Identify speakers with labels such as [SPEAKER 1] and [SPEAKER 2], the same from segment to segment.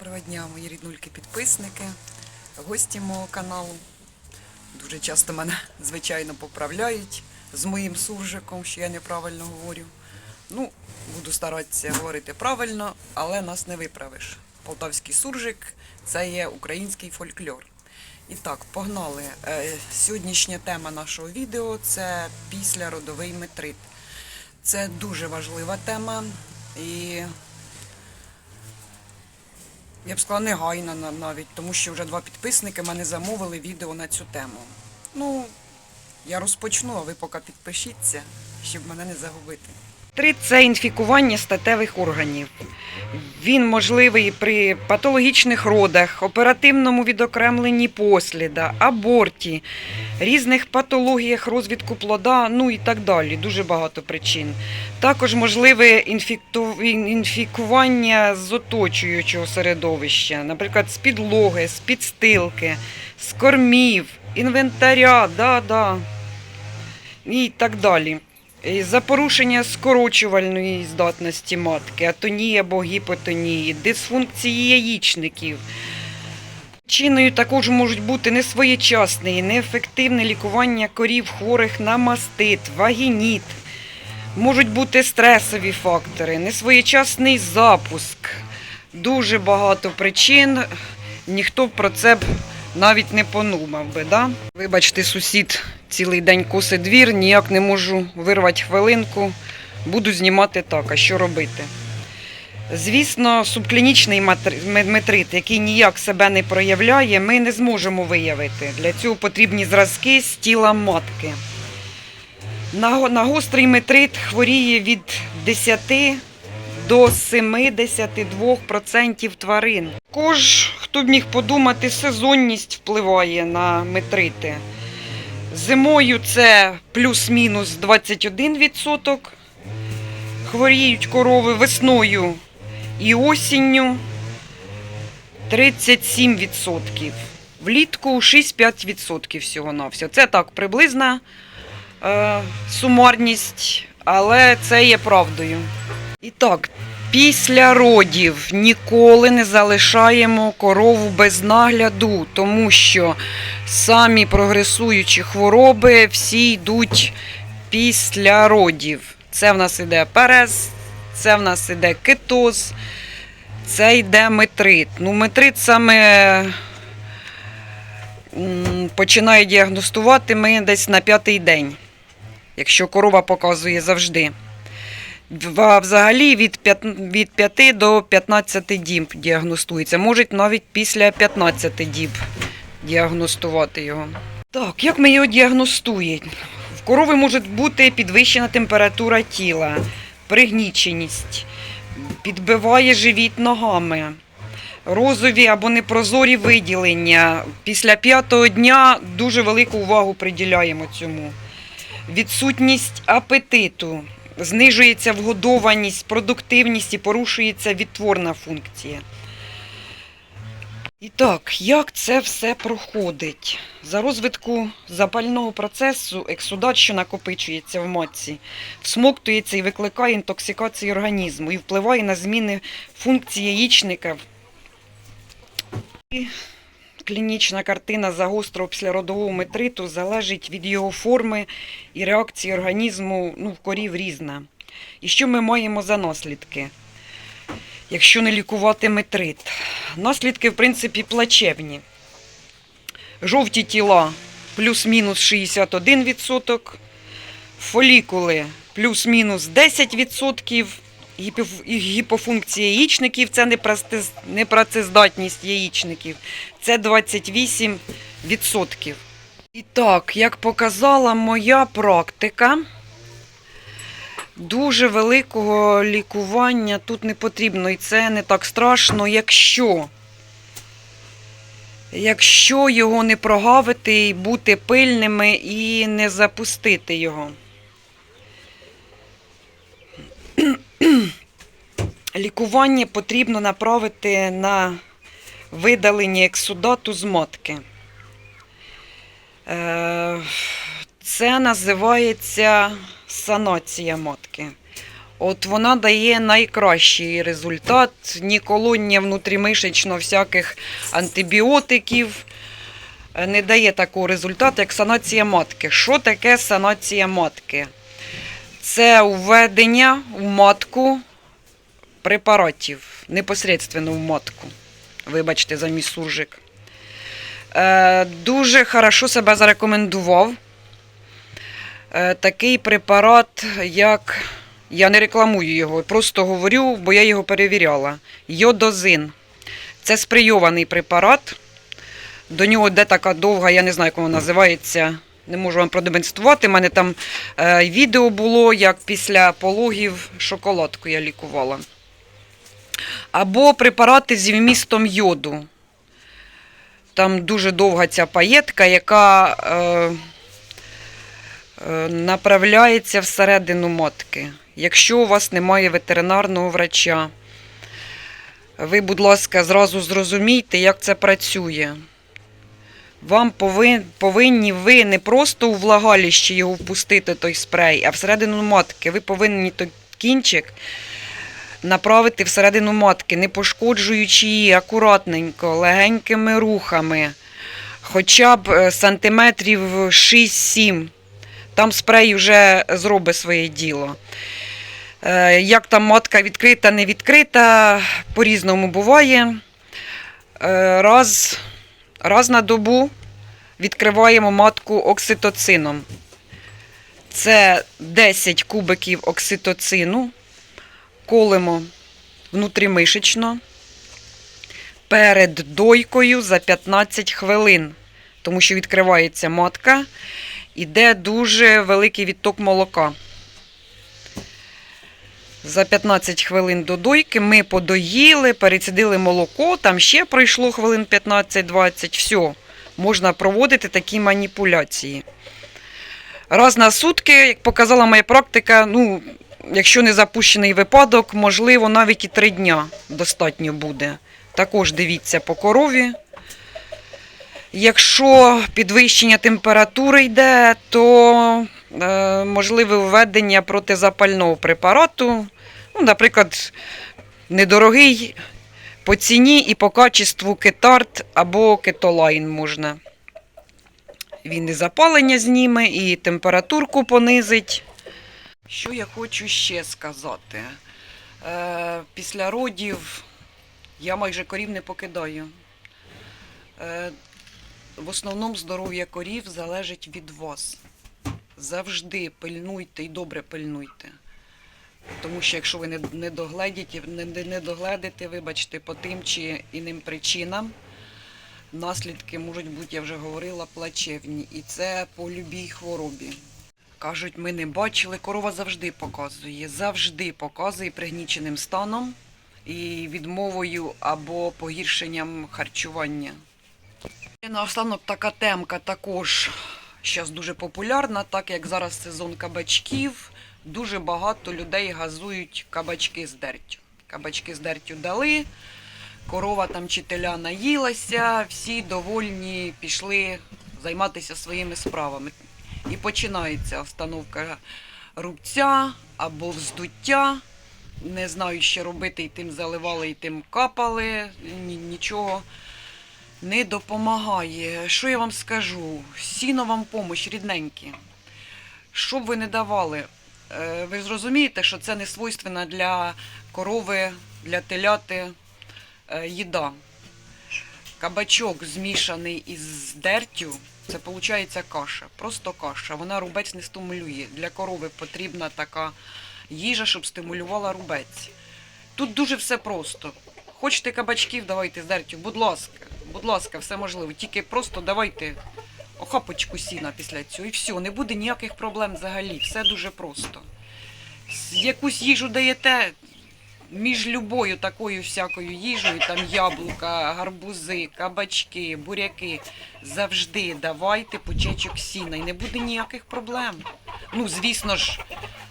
[SPEAKER 1] Доброго дня, мої ріднульки-підписники, гості мого каналу. Дуже часто мене, звичайно, поправляють з моїм суржиком, що я неправильно говорю. Ну, буду старатися говорити правильно, але нас не виправиш. Полтавський суржик це є український фольклор. І так, погнали. Е, Сьогоднішня тема нашого відео це післяродовий метрит. Це дуже важлива тема і я б сказала, негайна навіть, тому що вже два підписники мене замовили відео на цю тему. Ну, я розпочну, а ви поки підпишіться, щоб мене не загубити. Три це інфікування статевих органів. Він можливий при патологічних родах, оперативному відокремленні посліда, аборті, різних патологіях розвитку плода, ну і так далі. Дуже багато причин. Також можливе інфікування з оточуючого середовища, наприклад, з підлоги, з підстилки, з кормів, інвентаря, да, да, і так далі. За порушення скорочувальної здатності матки, атонії або гіпотонії, дисфункції яєчників. Причиною також можуть бути несвоєчасне і неефективне лікування корів хворих на мастит, вагініт. Можуть бути стресові фактори, несвоєчасний запуск. Дуже багато причин. Ніхто про це навіть не подумав би. Да? Вибачте, сусід цілий день косить двір, ніяк не можу вирвати хвилинку. Буду знімати так, а що робити? Звісно, субклінічний метрит, який ніяк себе не проявляє, ми не зможемо виявити. Для цього потрібні зразки з тіла матки. На, гострий метрит хворіє від 10 до 72% тварин. Також, хто б міг подумати, сезонність впливає на метрити. Зимою це плюс-мінус 21%. Хворіють корови весною і осінню 37%. Влітку 6-5% всього-навсього. Це так приблизна е, сумарність, але це є правдою. І так, після родів ніколи не залишаємо корову без нагляду, тому що самі прогресуючі хвороби всі йдуть після родів. Це в нас іде перез, це в нас іде кетоз, це йде метрит. Ну, метрит саме починає діагностувати ми десь на п'ятий день, якщо корова показує завжди. Взагалі від 5, від 5 до 15 діб діагностується. Можуть навіть після 15 діб діагностувати його. Так, як ми його діагностуємо? В корови може бути підвищена температура тіла, пригніченість, підбиває живіт ногами, розові або непрозорі виділення. Після п'ятого дня дуже велику увагу приділяємо цьому. Відсутність апетиту, знижується вгодованість, продуктивність і порушується відтворна функція. І так, як це все проходить? За розвитку запального процесу ексудат, що накопичується в матці, всмоктується і викликає інтоксикацію організму і впливає на зміни функції яєчника. Клінічна картина загострого післяродового метриту залежить від його форми і реакції організму ну, в корів різна. І що ми маємо за наслідки? Якщо не лікувати метрит. Наслідки, в принципі, плачевні. Жовті тіла плюс-мінус 61%, фолікули плюс-мінус 10%, гіпоф- і гіпофункція яєчників це непрацездатність яєчників, це 28%. І так, як показала моя практика, дуже великого лікування тут не потрібно, і це не так страшно, якщо, якщо його не прогавити бути пильними і не запустити його. Лікування потрібно направити на видалення ексудату з матки. Е, Це називається санація матки. От вона дає найкращий результат. Ні колоння внутрімишечно всяких антибіотиків. Е, Не дає такого результату, як санація матки. Що таке санація матки? Це введення в матку препаратів непосередньо в матку. Вибачте, за мій суржик. Е, дуже хорошо себе зарекомендував. Е, такий препарат, як. Я не рекламую його, просто говорю, бо я його перевіряла. Йодозин. Це сприйований препарат. До нього йде така довга, я не знаю, як вона називається. Не можу вам продемонструвати. У мене там е, відео було, як після пологів шоколадку я лікувала. Або препарати зі вмістом йоду. Там дуже довга ця паєтка, яка е, е, направляється всередину матки. Якщо у вас немає ветеринарного врача, ви, будь ласка, зразу зрозумійте, як це працює. Вам повинні ви не просто у влагаліще його впустити, той спрей, а всередину матки. Ви повинні той кінчик направити всередину матки, не пошкоджуючи її акуратненько, легенькими рухами, хоча б е, сантиметрів 6-7. Там спрей вже зробить своє діло. Е, Як там матка відкрита, не відкрита, по-різному буває. Е, Раз, раз на добу відкриваємо матку окситоцином. Це 10 кубиків окситоцину колемо внутрімишечно перед дойкою за 15 хвилин, тому що відкривається матка, іде дуже великий відток молока. За 15 хвилин до дойки ми подоїли, перецідили молоко, там ще пройшло хвилин 15-20, все, можна проводити такі маніпуляції. Раз на сутки, як показала моя практика, ну, якщо не запущений випадок, можливо, навіть і три дня достатньо буде. Також дивіться по корові. Якщо підвищення температури йде, то е, можливе введення протизапального препарату. Ну, наприклад, недорогий по ціні і по качеству кетарт або кетолайн можна. Він і запалення зніме, і температурку понизить. Що я хочу ще сказати? Е, після родів я майже корів не покидаю. Е, в основному здоров'я корів залежить від вас. Завжди пильнуйте і добре пильнуйте. Тому що якщо ви не, не, догледите, не, не догледите, вибачте, по тим чи іним причинам, наслідки можуть бути, я вже говорила, плачевні. І це по любій хворобі. Кажуть, ми не бачили, корова завжди показує, завжди показує пригніченим станом і відмовою або погіршенням харчування. Наостанок така темка також зараз дуже популярна, так як зараз сезон кабачків, дуже багато людей газують кабачки з дертю. Кабачки з дертю дали, корова там чи теля наїлася, всі довольні пішли займатися своїми справами. І починається встановка рубця або вздуття. Не знаю, що робити, і тим заливали, і тим капали. Ні- Нічого не допомагає. Що я вам скажу? Сіно вам помощь, рідненькі. Що б ви не давали, е, ви зрозумієте, що це не свойственна для корови, для теляти е, їда. Кабачок змішаний із дертю, це виходить каша. Просто каша. Вона рубець не стимулює. Для корови потрібна така їжа, щоб стимулювала рубець. Тут дуже все просто. Хочете кабачків, давайте з дертю, будь ласка, будь ласка, все можливо. Тільки просто давайте охапочку сіна після цього. І все, не буде ніяких проблем взагалі. Все дуже просто. Якусь їжу даєте, між любою такою всякою їжею, там яблука, гарбузи, кабачки, буряки, завжди давайте почечок сіна і не буде ніяких проблем. Ну, звісно ж,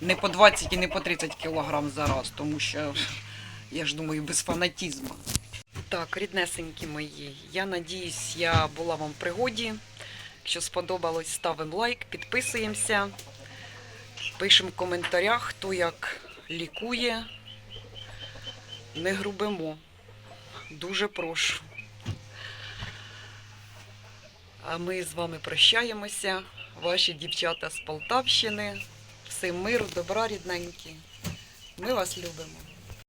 [SPEAKER 1] не по 20 і не по 30 кілограм за раз, тому що я ж думаю, без фанатізму. Так, ріднесенькі мої, я надіюсь, я була вам в пригоді. Якщо сподобалось, ставимо лайк, підписуємося, пишемо в коментарях, хто як лікує. Не грубимо. Дуже прошу. А ми з вами прощаємося. Ваші дівчата з Полтавщини. Всім миру, добра, рідненькі. Ми вас любимо.